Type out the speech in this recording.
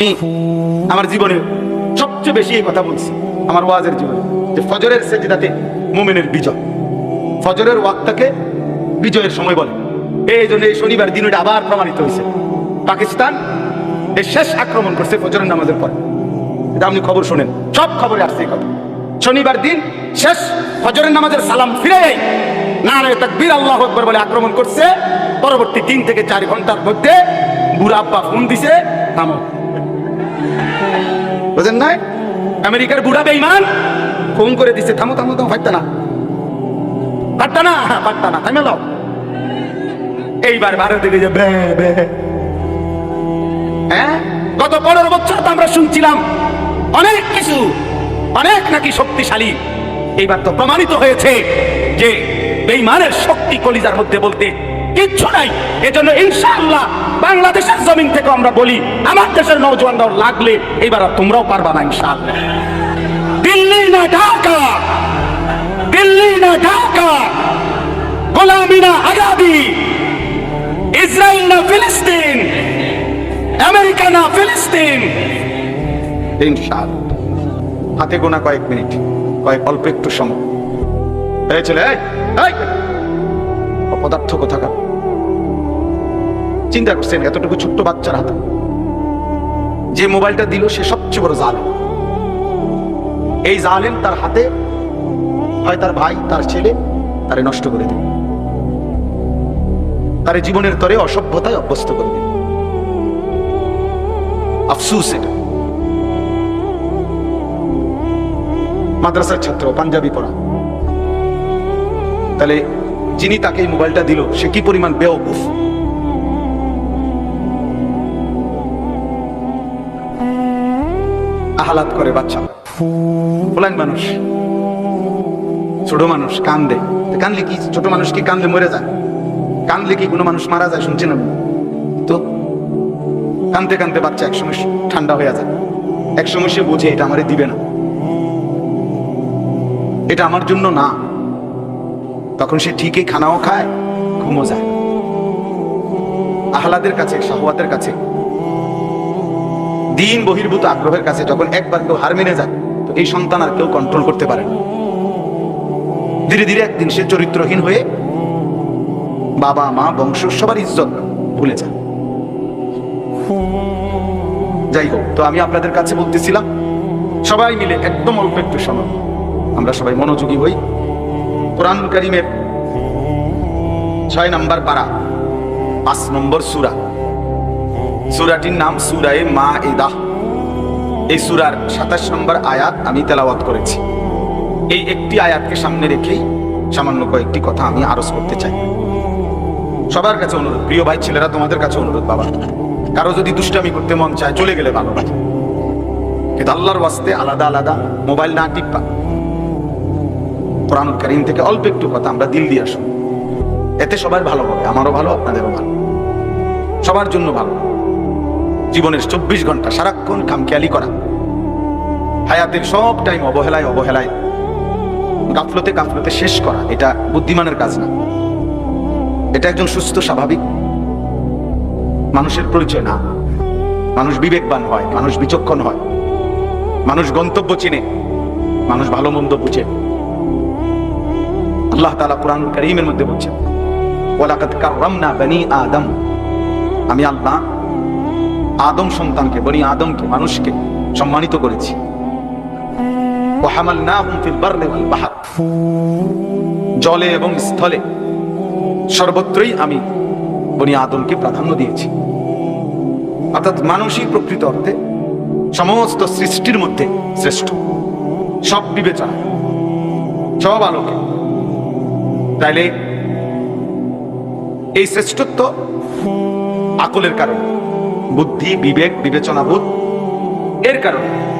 আমি আমার জীবনে সবচেয়ে বেশি এই কথা বলছি, আমার ওয়াজের জীবনে, যে ফজরের সেজদাতে মুমিনের বিজয়। ফজরের ওয়াক্তাকে বিজয়ের সময় বলে। এই জন্য এই শনিবার দিন ওটা আবার প্রমাণিত হয়েছে। পাকিস্তান এই শেষ আক্রমণ করছে ফজরের নামাজের পর। এটা আপনি খবর শোনেন, সব খবরে আসছে এই কথা। শনিবার দিন শেষ ফজরের নামাজের সালাম ফিরে না রে তাকবীর আল্লাহ আকবার বলে আক্রমণ করছে। পরবর্তী তিন থেকে চার ঘণ্টার মধ্যে বুড়া আব্বা ফোন দিছে, থামো। বুঝেন নাই? আমেরিকার বুড়া বেইমান ফোন করে দিছে থামো থামো থামো ফাটতা না। ফাটতা না? হ্যাঁ, ফাটতা না থামে লাও। এইবার ভারত থেকে যে বে বে। হ্যাঁ? গত পনেরো বছর তো আমরা শুনছিলাম অনেক কিছু অনেক নাকি শক্তিশালী। এইবার তো প্রমাণিত হয়েছে যে বেইমানের শক্তি কলিজার মধ্যে বলতে কিচ্ছু নাই। এজন্য ইনশাআল্লাহ বাংলাদেশের জমিন থেকে আমরা বলি আমার দেশের নৌজওয়ানরাও লাগলে এবার তোমরাও পারবা না ইনশাআল্লাহ। দিল্লি না ঢাকা দিল্লি না ঢাকা গোলামি না আজাদি ইসরায়েল না ফিলিস্তিন আমেরিকা না ফিলিস্তিন। ইনশাআল্লাহ। হাতে গোনা কয়েক মিনিট কয়েক অল্প একটু সময়। এই ছেলে এই, এই! অপদার্থ কোথাকার? চিন্তা করছেন এতটুকু ছোট্ট বাচ্চার হাতে যে মোবাইলটা দিল সে সবচেয়ে বড় জালেম। এই জালেম তার হাতে, হয় তার ভাই, তার ছেলে, তারে নষ্ট করে দেবে তার জীবনের তরে অসভ্যতায় অভ্যস্ত করে দেবে আফসুস এটা। মাদ্রাসার ছাত্র, পাঞ্জাবি পড়া। তাহলে যিনি তাকে এই মোবাইলটা দিল, সে কি পরিমাণ বেওকুফ আহালাত করে বাচ্চা। ফুলান মানুষ, ছোট মানুষ কান্দে। তো কানলে কি ছোট মানুষ কি কান্দলে মরে যায়? কান্দলে কি কোনো মানুষ মারা যায় শুনছেন আপনি? তো কানতে কানতে বাচ্চা একসময় ঠান্ডা হয়ে যায়। একসময় সে বোঝে, এটা আমারে দিবে না। এটা আমার জন্য না। তখন সে ঠিকই খানাও খায়, ঘুমও যায়। আহ্লাদের কাছে, শাহওয়াতের কাছে দিন বহির্ভূত আগ্রহের কাছে যখন একবার কেউ হার মেনে যায়, তো এই সন্তান আর কেউ কন্ট্রোল করতে পারে না। ধীরে ধীরে একদিন সে চরিত্রহীন হয়ে বাবা, মা, বংশ, সবার ইজ্জত ভুলে যায়। যাই হোক, তো আমি আপনাদের কাছে বলতেছিলাম, সবাই মিলে একদম অল্প একটু সময়। আমরা সবাই মনোযোগী হই। কোরআন করিমের ছয় নম্বর পারা, পাঁচ নম্বর সুরা। সুরাটির নাম সুরায়ে মা এদা এই সুরার সাতাশ নম্বর আয়াত আমি তেলাওয়াত করেছি। এই একটি আয়াতকে সামনে রেখেই সামান্য কয়েকটি কথা আমি আরজ করতে চাই। সবার কাছে অনুরোধ, প্রিয় ভাই, ছেলেরা, তোমাদের কাছে অনুরোধ বাবা। কারও যদি দুষ্টামি করতে মন চায়, চলে গেলে ভালো কথা কিন্তু আল্লাহর ওয়াস্তে আলাদা আলাদা মোবাইল না টিপা। কোরআন করিম থেকে অল্প একটু কথা আমরা দিল দিয়ে আসুন। এতে সবার ভালো হবে, আমারও ভালো, আপনাদেরও ভালো। সবার জন্য ভালো। জীবনের চব্বিশ ঘণ্টা সারাক্ষণ খামখেয়ালি করা। হায়াতের সব টাইম অবহেলায় অবহেলায়, গাফলতে গাফলতে শেষ করা, এটা বুদ্ধিমানের কাজ না। এটা একজন সুস্থ স্বাভাবিক। মানুষের পরিচয় না। মানুষ বিবেকবান হয়, মানুষ বিচক্ষণ হয়। মানুষ গন্তব্য চিনে, মানুষ ভালো মন্দ বুঝে। আল্লাহ তালা কোরআন করিমের মধ্যে বলছেন ওলাকাত কাররামনা বনি আদম। আমি আল্লাহ আদম সন্তানকে, বনি আদমকে, মানুষকে সম্মানিত করেছি। জলে এবং স্থলে সর্বত্রই আমি বনি আদমকে প্রাধান্য দিয়েছি। অর্থাৎ মানুষই প্রকৃত অর্থে সমস্ত সৃষ্টির মধ্যে শ্রেষ্ঠ। সব বিবেচনা সব আলোকে। তাইলে এই শ্রেষ্ঠত্ব আকলের কারণে। বুদ্ধি বিবেক বিবেচনা বোধ এর কারণে।